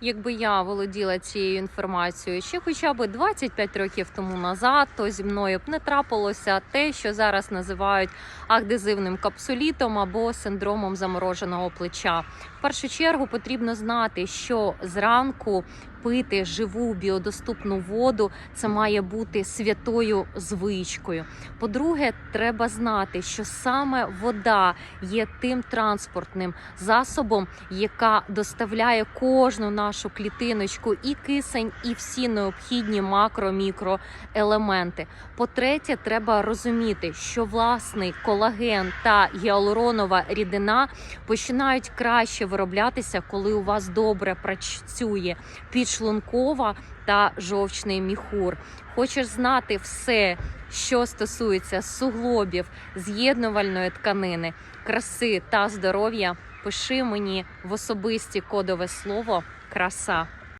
якби я володіла цією інформацією ще хоча б 25 років тому назад, то зі мною б не трапилося те, що зараз називають агдезивним капсулітом або синдромом замороженого плеча. В першу чергу потрібно знати, що зранку пити живу біодоступну воду це має бути святою звичкою. По-друге, треба знати, що саме вода є тим транспортним засобом, яка доставляє кожну нашу клітиночку і кисень, і всі необхідні макро-мікроелементи. По-третє, треба розуміти, що власний колаген та гіалуронова рідина починають краще вироблятися, коли у вас добре працює підшлункова та жовчний міхур. Хочеш знати все, що стосується суглобів, з'єднувальної тканини, краси та здоров'я, пиши мені в особисті кодове слово краса.